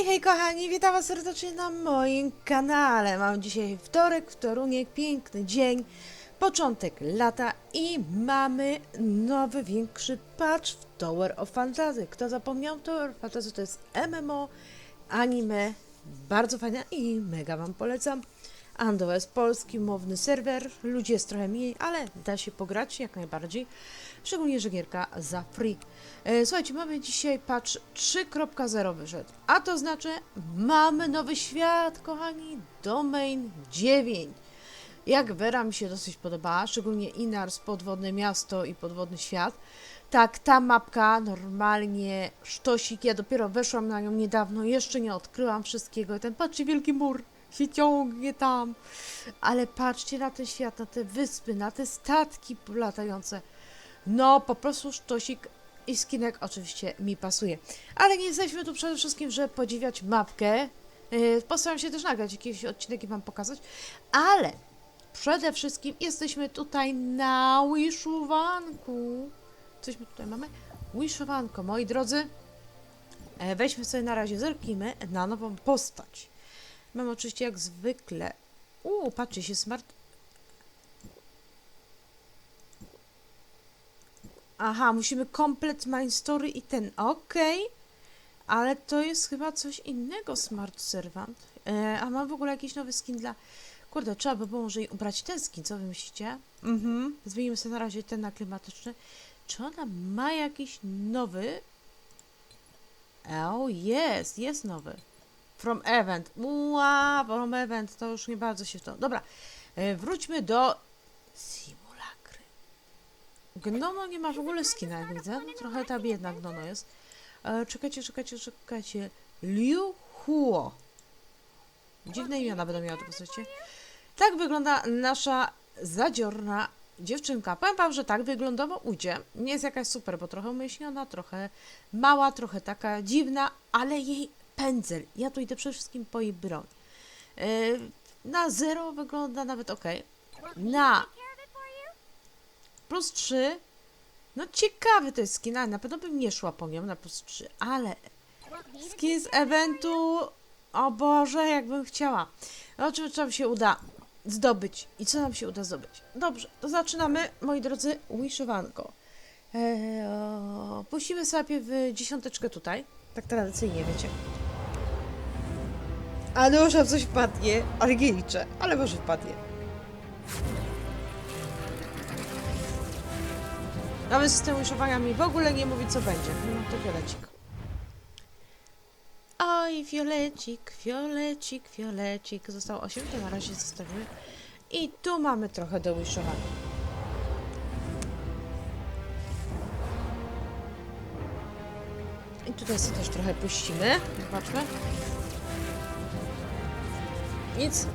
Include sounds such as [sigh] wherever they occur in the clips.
Hej, hej kochani, witam was serdecznie na moim kanale. Mam dzisiaj wtorek, wtorunek, piękny dzień, początek lata i mamy nowy, większy patch w Tower of Fantasy. Kto zapomniał, Tower of Fantasy to jest MMO, anime, bardzo fajne i mega wam polecam. Ando jest polski, mowny serwer, ludzi jest trochę mniej, ale da się pograć jak najbardziej. Szczególnie, że gierka za free. E, Słuchajcie, mamy dzisiaj patch 3.0 wyszedł, a to znaczy mamy nowy świat, kochani, Domain 9. Jak Vera mi się dosyć podobała, szczególnie Inars, podwodne miasto i podwodny świat. Tak, ta mapka normalnie sztosik, ja dopiero weszłam na nią niedawno, jeszcze nie odkryłam wszystkiego. I ten, patrzcie, wielki mur się ciągnie tam. Ale patrzcie na ten świat, na te wyspy, na te statki latające. No, po prostu sztosik i skinek oczywiście mi pasuje. Ale nie jesteśmy tu przede wszystkim, żeby podziwiać mapkę. Yy, Postaram się też nagrać jakiś odcinek i Wam pokazać. Ale przede wszystkim jesteśmy tutaj na Wiszowanku. Cośmy tutaj mamy? Wiszowanko, moi drodzy. E, Weźmy sobie na razie, zerknijmy na nową postać. Mam oczywiście jak zwykle... Uuu, patrzcie się, smart... Aha, musimy komplet Mind Story i ten, okej. Ale to jest chyba coś innego, Smart Servant. E, a mam w ogóle jakiś nowy skin dla... Kurde, trzeba by było może jej ubrać ten skin, co wy myślicie? Mhm. Zmienimy sobie na razie ten na klimatyczny. Czy ona ma jakiś nowy? O, jest, jest nowy. From Event. Ua, from Event, to już nie bardzo się w to... Dobra, e, wróćmy do simulakry. Gnono nie ma w ogóle skina, jak widzę. Trochę ta biedna Gnono jest. E, czekajcie, czekajcie, czekajcie. Liu Huo. Dziwne imiona będą miała, to posłuchajcie. Tak wygląda nasza zadziorna dziewczynka. Powiem wam, że tak wyglądowo ujdzie. Nie jest jakaś super, bo trochę umyślona, trochę mała, trochę taka dziwna, ale jej pędzel. Ja tu idę przede wszystkim po jej broń. E, na zero wygląda nawet ok. Na plus 3. No ciekawy to jest skin, ale na pewno bym nie szła po nią na plus 3, ale skin z eventu, o Boże, jakbym chciała. No co nam się uda zdobyć i co nam się uda zdobyć. Dobrze, to zaczynamy, moi drodzy, wishowanko. Eee, puścimy sobie w dziesiąteczkę tutaj, tak tradycyjnie, wiecie. Ale może coś wpadnie, ale ale może wpadnie. Nawet system wishowania mi w ogóle nie mówi, co będzie. No to fiolecik. Oj, fiolecik, fiolecik, fiolecik. Zostało 8, to na razie zostawimy. I tu mamy trochę do wishowania. I tutaj sobie też trochę puścimy. Zobaczmy. Nic.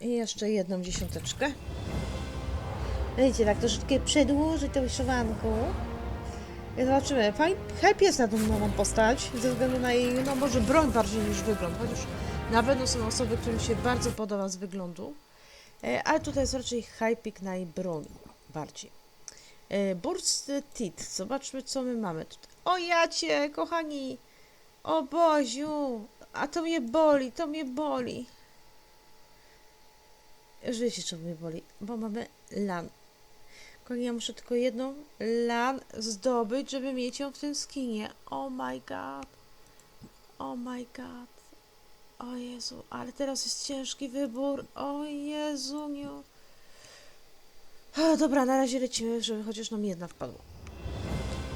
I jeszcze jedną dziesiąteczkę. Wiecie, tak troszeczkę przedłużyć to wiszowanku. I zobaczymy. Fajny hype jest na tą nową postać, ze względu na jej, no może broń bardziej niż wygląd, chociaż na pewno są osoby, którym się bardzo podoba z wyglądu. E, ale tutaj jest raczej hypik na jej broń bardziej. E, Burst Tit. Zobaczmy, co my mamy tutaj. O jacie, kochani! O Boziu! A to mnie boli, to mnie boli. Już wiecie, co mnie boli, bo mamy lan. Kochani, ja muszę tylko jedną lan zdobyć, żeby mieć ją w tym skinie. Oh my god. Oh my god. O Jezu, ale teraz jest ciężki wybór. O Jezu, nie. Dobra, na razie lecimy, żeby chociaż nam jedna wpadła.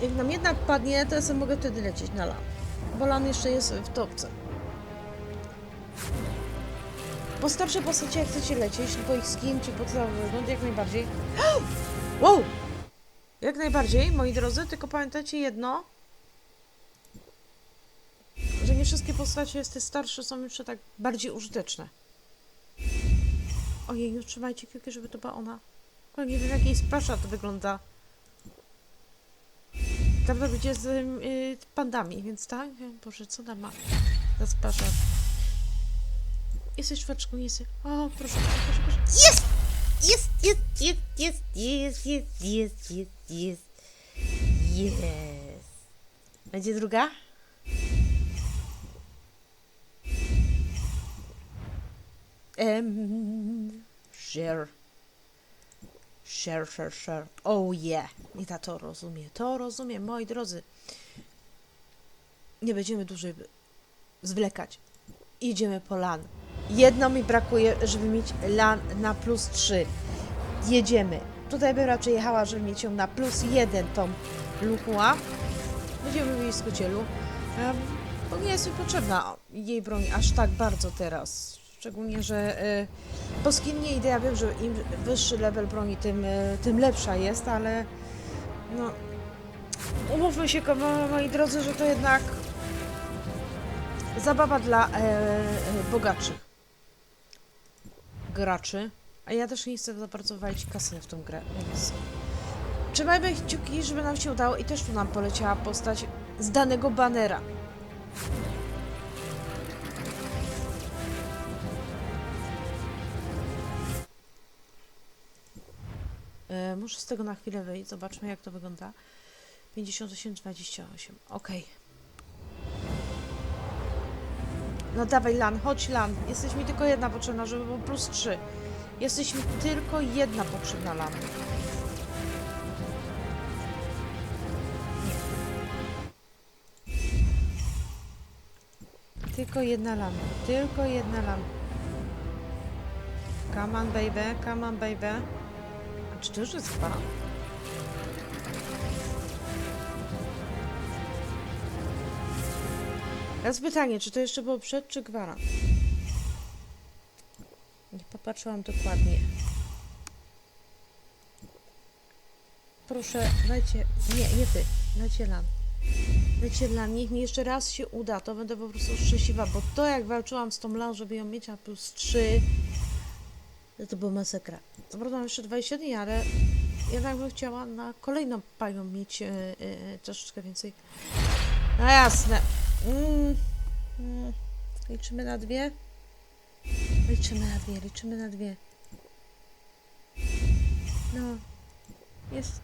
Jak nam jedna wpadnie, to ja sobie mogę wtedy lecieć na lan. Bo lan jeszcze jest w topce. Po starsze postacie, jak chcecie lecieć, po ich skin czy podstawowy wygląd, jak najbardziej. [gasps] Wow! Jak najbardziej, moi drodzy, tylko pamiętajcie jedno, że nie wszystkie postacie z starsze są jeszcze tak bardziej użyteczne. Ojej, no trzymajcie kciuki, żeby to była ona. Bo nie wiem, jak jej sprasza to wygląda. Tam będzie z y, pandami, więc tak? Boże, co ona ma za sprasza? Jesteś szwaczką, jesteś. O, proszę, proszę, proszę. Jest! Jest, jest, jest, jest, jest, jest, jest, jest, jest. Jest. Będzie druga? Um, share. Share, share, share. Oh yeah. I ta to rozumie. To rozumie, moi drodzy. Nie będziemy dłużej zwlekać. Idziemy po lan. Jedno mi brakuje, żeby mieć LAN na plus 3. Jedziemy. Tutaj bym raczej jechała, żeby mieć ją na plus 1 tą Luchua. Będziemy mieli w skrócielu. Um, bo nie jest mi potrzebna jej broń aż tak bardzo teraz. Szczególnie, że y, po skinnie idę, ja wiem, że im wyższy level broni, tym, y, tym lepsza jest, ale no umówmy się, moi drodzy, że to jednak zabawa dla e, e, bogatszych graczy. A ja też nie chcę za bardzo walić kasy w tą grę, więc trzymajmy kciuki, żeby nam się udało i też tu nam poleciała postać z danego banera. E, muszę z tego na chwilę wyjść, zobaczmy jak to wygląda. 58-28, okej. No dawaj Lan, chodź Lan. Jesteś mi tylko jedna potrzebna, żeby było plus 3. Jesteś mi tylko jedna potrzebna Lan. Tylko jedna Lan. Tylko jedna Lan. Come on baby, come on baby. A czy to już jest chyba? Teraz pytanie, czy to jeszcze było przed, czy gwarant? Nie popatrzyłam dokładnie. Proszę, dajcie... Nie, nie ty. Dajcie lan. Dajcie lan. Niech mi jeszcze raz się uda, to będę po prostu szczęśliwa, bo to jak walczyłam z tą lan, żeby ją mieć na plus 3, to, była masakra. Co prawda mam jeszcze 20 dni, ale jednak bym chciała na kolejną panią mieć e, e, troszeczkę więcej. No jasne. Mm, mm. Liczymy na dwie. Liczymy na dwie, liczymy na dwie. No. Jest.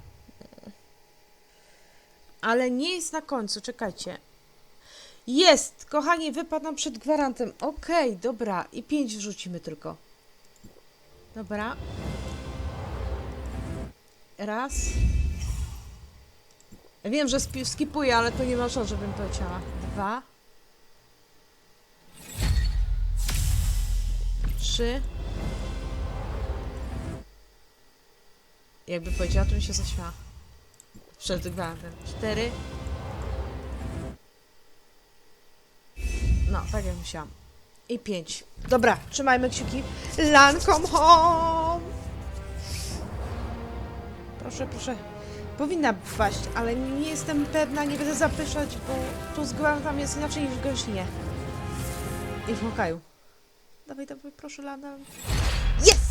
Ale nie jest na końcu, czekajcie. Jest! Kochani, wypadł nam przed gwarantem. Okej, dobra. I pięć wrzucimy tylko. Dobra. Raz. Wiem, że skipuję, ale to nie ma szans, żebym poleciała. Dwa. Trzy. Jakby powiedziała, to bym się zaśmiała. Przed gwarantem. Cztery. No, tak jak musiałam. I pięć. Dobra, trzymajmy kciuki. Lan, come home! Proszę, proszę. Powinna paść, ale nie jestem pewna, nie będę zapyszać, bo tu z gwarantem jest inaczej niż w. I w Hokaju. Dawaj, dawaj, proszę, Lana. Jest!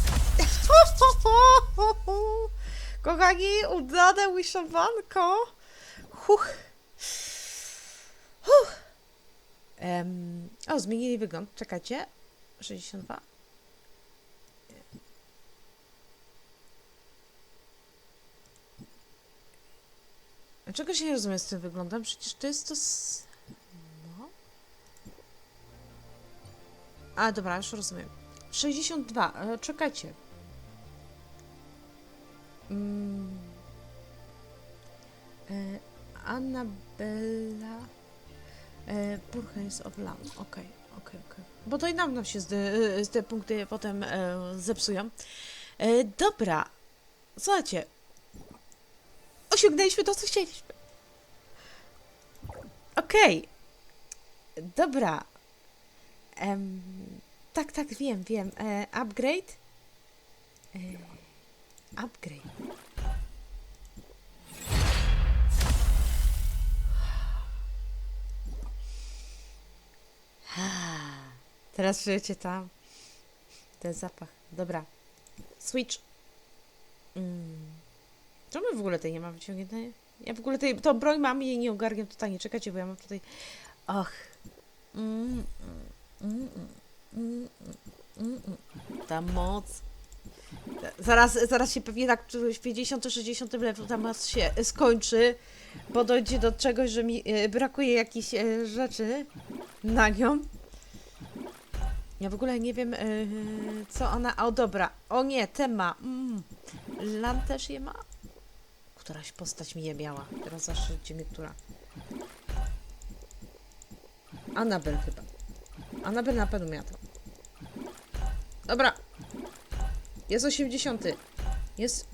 Kochani, udane wiszowanko. Huch. Huch. Em, o, zmienili wygląd. Czekajcie. 62. Czego się nie rozumie z tym wyglądem? Przecież to jest to. No. A, dobra, już rozumiem. 62. E, czekajcie. Mm. E, Annabella e, Burheis of Lam. Okej, okej, okej. Bo to i nam, nam się zde, e, te punkty potem e, zepsują. E, dobra. Słuchajcie. Osiągnęliśmy to, co chcieliśmy. Okej. Dobra. Em, tak, tak, wiem, wiem. E, upgrade? E, upgrade. Teraz czujecie tam ten zapach. Dobra. Switch. Mm. Czemu w ogóle tej nie ma wyciągniętej? Ja w ogóle tej, tą broń mam i jej nie ogarniam totalnie. Czekajcie, bo ja mam tutaj... Och. Mm, mm, mm, mm, mm. Ta moc. Zaraz, zaraz się pewnie tak w 50-60 level ta moc się skończy, bo dojdzie do czegoś, że mi e, brakuje jakichś e, rzeczy na nią. Ja w ogóle nie wiem, yy, co ona... O, dobra. O nie, te ma. Mm. Lan też je ma? Któraś postać mi je miała. Teraz zaszczycie mnie, która. Anabel chyba. Anabel na pewno miała to. Dobra. Jest 80. Jest...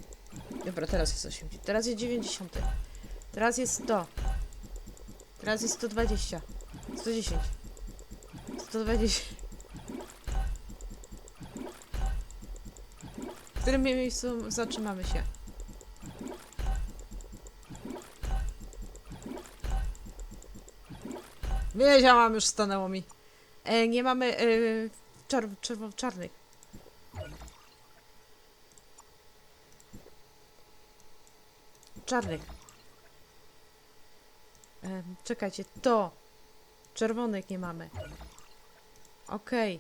Dobra, teraz jest 80. Teraz jest 90. Teraz jest 100. Teraz jest 120. 110. 120. W którym miejscu zatrzymamy się? Wiedziałam, już stanęło mi. E, nie mamy e, czerw czerwo czarnych. Czarnych. E, czekajcie, to. Czerwonych nie mamy. Okej.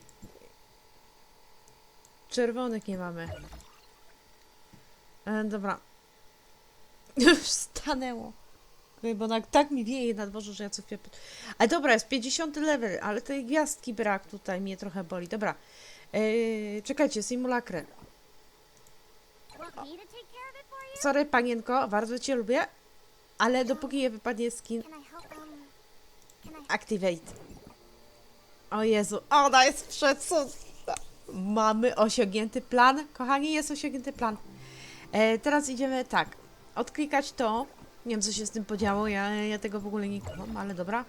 Czerwonych nie mamy. E, dobra. [laughs] Już stanęło. Bo na, tak mi wieje na dworze, że ja co chwilę... Ale dobra, jest 50 level, ale tej gwiazdki brak tutaj, mnie trochę boli. Dobra. Eee, czekajcie, you? Sorry, panienko, bardzo cię lubię, ale dopóki nie wypadnie skin? Activate. O Jezu, ona jest przecudna. Mamy osiągnięty plan. Kochani, jest osiągnięty plan. E, teraz idziemy tak. Odklikać to. Nie wiem, co się z tym podziało. Ja, ja tego w ogóle nie kumam, ale dobra.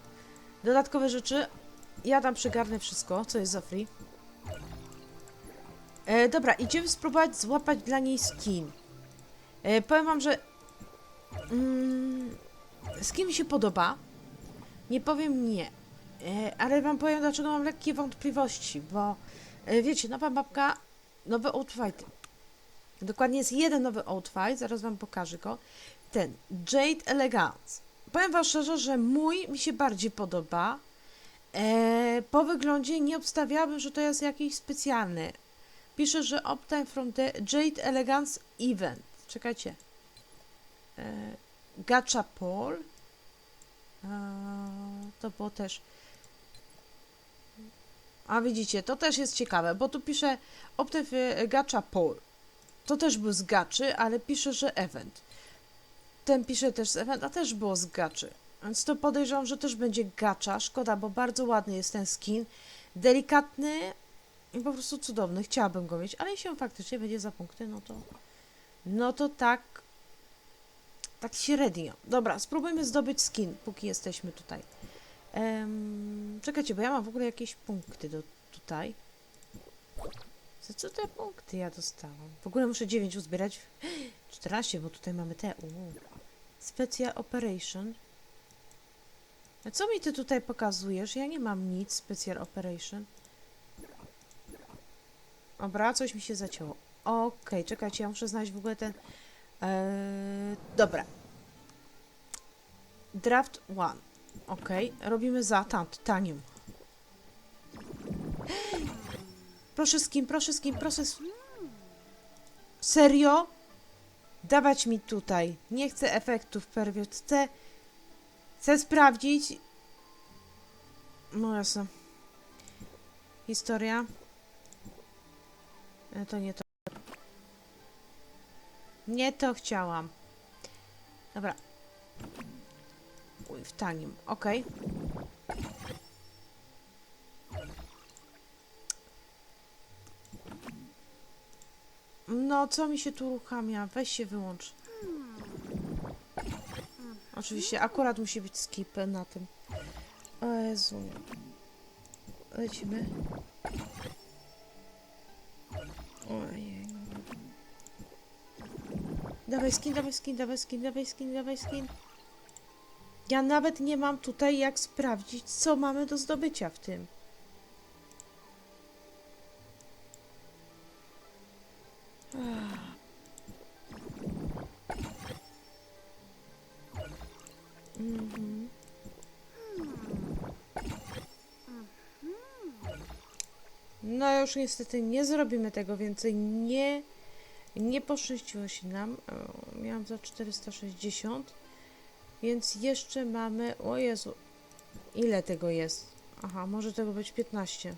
Dodatkowe rzeczy. Ja tam przygarnę wszystko, co jest za free. E, dobra, idziemy spróbować złapać dla niej skin. E, powiem wam, że mm, skin mi się podoba. Nie powiem nie. E, ale wam powiem, dlaczego mam lekkie wątpliwości, bo e, wiecie, nowa mapka, nowy outfit. Dokładnie jest jeden nowy outfit, zaraz wam pokażę go. Ten Jade Elegance. Powiem wam szczerze, że mój mi się bardziej podoba. E, po wyglądzie nie obstawiałabym, że to jest jakiś specjalny. Pisze, że obtain from the Jade Elegance event. Czekajcie. E, Gacha Paul. Eee, to było też. A widzicie, to też jest ciekawe, bo tu pisze Optyw Gacha Paul. To też był z gaczy, ale pisze, że event. Ten pisze też z event, a też było z gaczy. Więc to podejrzewam, że też będzie gacza. Szkoda, bo bardzo ładny jest ten skin. Delikatny i po prostu cudowny. Chciałabym go mieć, ale jeśli on faktycznie będzie za punkty, no to. No to tak tak średnio. Dobra, spróbujmy zdobyć skin, póki jesteśmy tutaj. Em, czekajcie, bo ja mam w ogóle jakieś punkty do, tutaj. Za co te punkty ja dostałam? W ogóle muszę 9 uzbierać. [gasps] 14, bo tutaj mamy te. Uu. Special Operation. A co mi ty tutaj pokazujesz? Ja nie mam nic. Special Operation. Dobra, coś mi się zacięło. Okej, czekajcie, ja muszę znaleźć w ogóle ten... Eee, dobra. Draft 1. Ok, robimy za tant, tanium. Proszę z kim, proszę z kim, proszę z... Serio? Dawać mi tutaj. Nie chcę efektów perwiot. Chcę... Chcę sprawdzić... No jasne. Historia. E, To nie to. Nie to chciałam. Dobra. Uj, w tanim. Okej. No, co mi się tu uruchamia? Weź się wyłącz. Oczywiście, akurat musi być skip na tym. O Jezu. Lecimy. Ojej. Dawaj skin, dawaj skin, dawaj skin, dawaj skin, dawaj skin. Ja nawet nie mam tutaj jak sprawdzić, co mamy do zdobycia w tym. No już niestety nie zrobimy tego więcej. Nie, nie poszczęściło się nam. Miałam za 460. Więc jeszcze mamy... O Jezu. Ile tego jest? Aha, może tego być 15.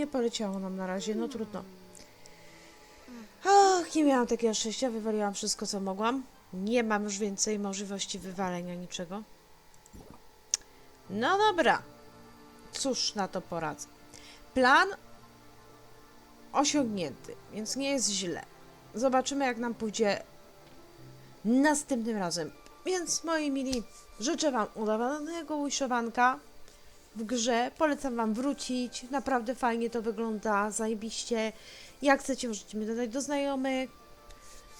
nie poleciało nam na razie, no trudno. Ach, nie miałam takiego szczęścia, wywaliłam wszystko, co mogłam. Nie mam już więcej możliwości wywalenia niczego. No dobra. Cóż na to poradzę. Plan osiągnięty, więc nie jest źle. Zobaczymy, jak nam pójdzie następnym razem. Więc, moi mili, życzę Wam udawanego wishowanka w grze. Polecam Wam wrócić. Naprawdę fajnie to wygląda, zajebiście. Jak chcecie, możecie mnie dodać do znajomych.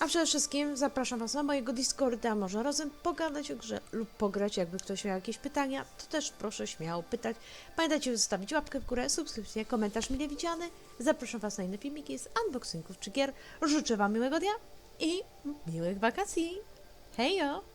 A przede wszystkim zapraszam Was na mojego Discorda, może razem pogadać o grze lub pograć, jakby ktoś miał jakieś pytania, to też proszę śmiało pytać. Pamiętajcie zostawić łapkę w górę, subskrypcję, komentarz mile widziany. Zapraszam Was na inne filmiki z unboxingów czy gier. Życzę Wam miłego dnia i miłych wakacji. Hejo!